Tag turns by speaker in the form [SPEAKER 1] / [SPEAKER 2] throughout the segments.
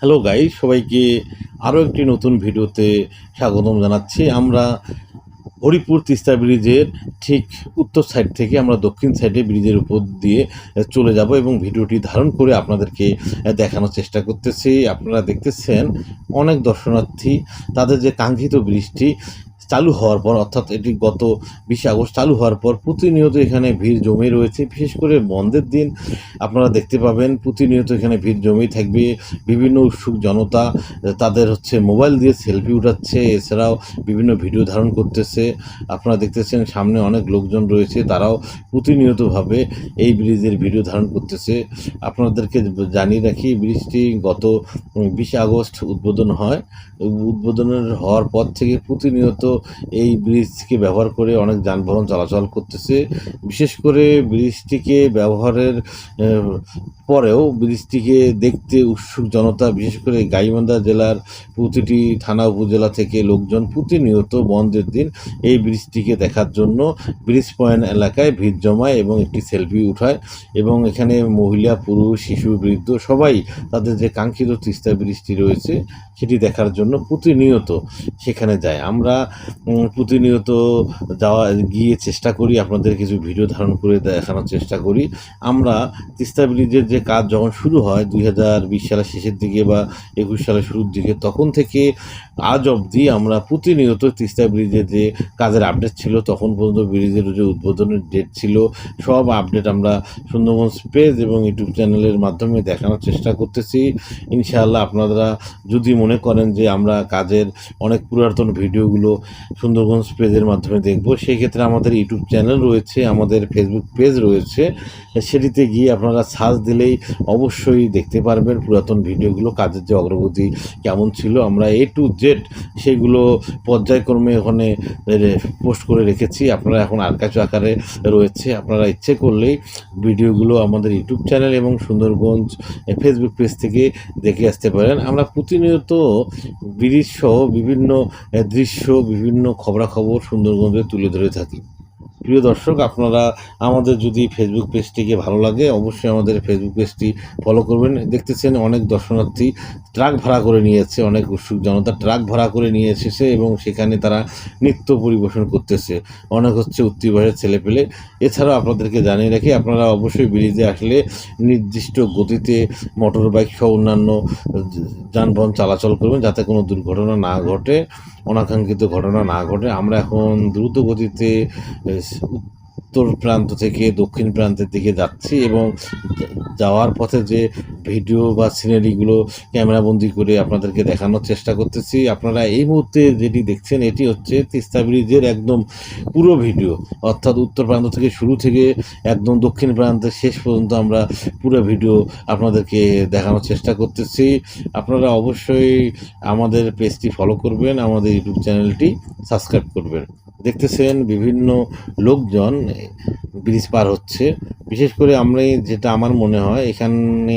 [SPEAKER 1] Hello guy সবাইকে আরও একটি নতুন ভিডিওতে স্বাগতম জানাচ্ছি। আমরা হরিপুর তিস্তা ব্রিজের ঠিক উত্তর সাইড থেকে আমরা দক্ষিণ সাইডে ব্রিজের উপর দিয়ে চলে যাব এবং ভিডিওটি ধারণ করে আপনাদেরকে দেখানোর চেষ্টা করতেছি। আপনারা দেখতেছেন অনেক দর্শনার্থী, তাদের যে কাঙ্ক্ষিত ব্রিজটি চালু হওয়ার পর, অর্থাৎ এটি গত বিশে আগস্ট চালু হওয়ার পর প্রতিনিয়ত এখানে ভিড় জমে রয়েছে। বিশেষ করে বন্ধের দিন, আপনারা দেখতে পাবেন প্রতিনিয়ত এখানে ভিড় জমেই থাকবে। বিভিন্ন উৎসুক জনতা তাদের হচ্ছে মোবাইল দিয়ে সেলফি উঠাচ্ছে, এছাড়াও বিভিন্ন ভিডিও ধারণ করতেছে। আপনারা দেখতেছেন সামনে অনেক লোকজন রয়েছে, তারাও প্রতিনিয়তভাবে এই ব্রিজের ভিডিও ধারণ করতেছে। আপনাদেরকে জানিয়ে রাখি ব্রিজটি গত বিশে আগস্ট উদ্বোধন হয়। উদ্বোধনের হওয়ার পর থেকে প্রতিনিয়ত এই ব্রিজকে ব্যবহার করে অনেক যানবাহন চলাচল করতেছে। বিশেষ করে ব্রিজটিকে ব্যবহারের পরেও ব্রিজটিকে দেখতে উৎসুক জনতা, বিশেষ করে গাইবান্ধা জেলার প্রতিটি থানা উপজেলা থেকে লোকজন প্রতিনিয়ত বন্ধের দিন এই ব্রিজটিকে দেখার জন্য ব্রিজ পয়েন্ট এলাকায় ভিড় জমায় এবং একটি সেলফি উঠায় এবং এখানে মহিলা, পুরুষ, শিশু, বৃদ্ধ সবাই তাদের যে কাঙ্ক্ষিত তিস্তা ব্রিজটি রয়েছে সেটি দেখার জন্য প্রতিনিয়ত সেখানে যায়। আমরা প্রতিনিয়ত যাওয়া, গিয়ে চেষ্টা করি, আপনাদের কিছু ভিডিও ধারণ করে দেখানোর চেষ্টা করি। আমরা তিস্তা ব্রিজের যে কাজ যখন শুরু হয়, দুই হাজার বিশ সালের শেষের দিকে বা একুশ সালের শুরুর দিকে, তখন থেকে আজ অবধি আমরা প্রতিনিয়ত তিস্তা ব্রিজের যে কাজের আপডেট ছিল, তখন পর্যন্ত ব্রিজের যে উদ্বোধনের ডেট ছিল, সব আপডেট আমরা সুন্দরবন পেজ এবং ইউটিউব চ্যানেলের মাধ্যমে দেখানোর চেষ্টা করতেছি। ইনশাআল্লাহ আপনারা যদি মনে করেন যে আমরা কাজের অনেক পুরাতন ভিডিওগুলো সুন্দরবন পেজের মাধ্যমে দেখব। সেই ক্ষেত্রে আমাদের ইউটিউব চ্যানেল রয়েছে, আমাদের ফেসবুক পেজ রয়েছে। সেটিতে গিয়ে আপনারা সার্চ দিলেই অবশ্যই দেখতে পারবেন পুরাতন ভিডিওগুলো, কাজের যে অগ্রগতি কেমন ছিল। আমরা এ টু জেড সেগুলো পর্যায়ক্রমে ওখানে পোস্ট করে রেখেছি। আপনারা এখন আরকাচু আকারে রয়েছে। আপনারা ইচ্ছে করলেই ভিডিওগুলো আমাদের ইউটিউব চ্যানেল এবং সুন্দরগঞ্জ ফেসবুক পেজ থেকে দেখে আসতে পারেন। আমরা প্রতিনিয়ত ব্রিজ সহ বিভিন্ন দৃশ্য, বিভিন্ন খবরাখবর সুন্দরগঞ্জে তুলে ধরে থাকি। প্রিয় দর্শক, আপনারা আমাদের যদি ফেসবুক পেজটিকে ভালো লাগে, অবশ্যই আমাদের ফেসবুক পেজটি ফলো করবেন। দেখতেছেন অনেক দর্শনার্থী ট্রাক ভাড়া করে নিয়েছে অনেক উৎসুক জনতা ট্রাক ভাড়া করে নিয়ে এসেছে এবং সেখানে তারা নৃত্য পরিবেশন করতেছে। অনেক হচ্ছে উত্তিবাহের ছেলেপেলে। এছাড়াও আপনাদেরকে জানিয়ে রাখি, আপনারা অবশ্যই ব্রিজে আসলে নির্দিষ্ট গতিতে মোটর বাইক সহ অন্যান্য যানবাহন চলাচল করবেন, যাতে কোনো দুর্ঘটনা না ঘটে। অনাকাঙ্ক্ষিত ঘটনা না ঘটে আমরা এখন দ্রুত গতিতে উত্তর প্রান্ত থেকে দক্ষিণ প্রান্তের দিকে যাচ্ছি এবং যাওয়ার পথে যে ভিডিও বা সিনারিগুলো ক্যামেরাবন্দি করে আপনাদেরকে দেখানোর চেষ্টা করতেছি, আপনারা এই মুহূর্তে যেটি দেখছেন এটি হচ্ছে তিস্তা ব্রিজের একদম পুরো ভিডিও। অর্থাৎ উত্তর প্রান্ত থেকে শুরু থেকে একদম দক্ষিণ প্রান্তের শেষ পর্যন্ত আমরা পুরো ভিডিও আপনাদেরকে দেখানোর চেষ্টা করতেছি। আপনারা অবশ্যই আমাদের পেজটি ফলো করবেন, আমাদের ইউটিউব চ্যানেলটি সাবস্ক্রাইব করবেন। দেখতেছেন বিভিন্ন লোকজন ব্রিজ পার হচ্ছে। বিশেষ করে আমরা যেটা আমার মনে হয়, এখানে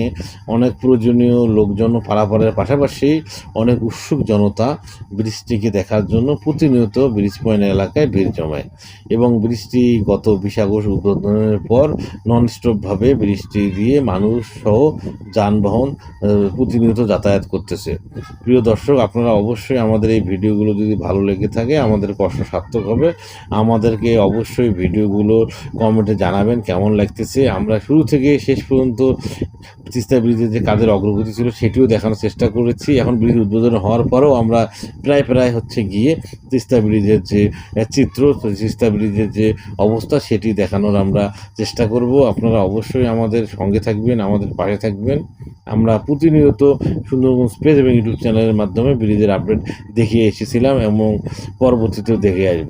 [SPEAKER 1] অনেক প্রয়োজনীয় লোকজন পারাপারের পাশাপাশি অনেক উৎসুক জনতা ব্রিজটিকে দেখার জন্য প্রতিনিয়ত ব্রিজ পয়েন্ট এলাকায় ভিড় জমায় এবং ব্রিজটি গত বিশ আগস্ট উদ্বোধনের পর নন স্টপভাবে ব্রিজটি দিয়ে মানুষ সহ যানবাহন প্রতিনিয়ত যাতায়াত করতেছে। প্রিয় দর্শক, আপনারা অবশ্যই আমাদের এই ভিডিওগুলো যদি ভালো লেগে থাকে আমাদের কষ্ট সার্থক হবে। আমাদেরকে অবশ্যই ভিডিওগুলো কমেন্টে জানাবেন কেমন লাগতেছে। আমরা শুরু থেকে শেষ পর্যন্ত তিস্তা ব্রিজের যে কাজের অগ্রগতি ছিল সেটিও দেখানোর চেষ্টা করেছি। এখন ব্রিজ উদ্বোধন হওয়ার পরেও আমরা প্রায় প্রায় হচ্ছে গিয়ে তিস্তা ব্রিজের যে চিত্র, তিস্তা ব্রিজের যে অবস্থা সেটি দেখানোর আমরা চেষ্টা করব। আপনারা অবশ্যই আমাদের সঙ্গে থাকবেন, আমাদের পাশে থাকবেন। আমরা প্রতিনিয়ত সুন্দরবন স্পেস এবং ইউটিউব চ্যানেলের মাধ্যমে ব্রিজের আপডেট দেখিয়ে এসেছিলাম এবং পরবর্তীতেও দেখে আসব।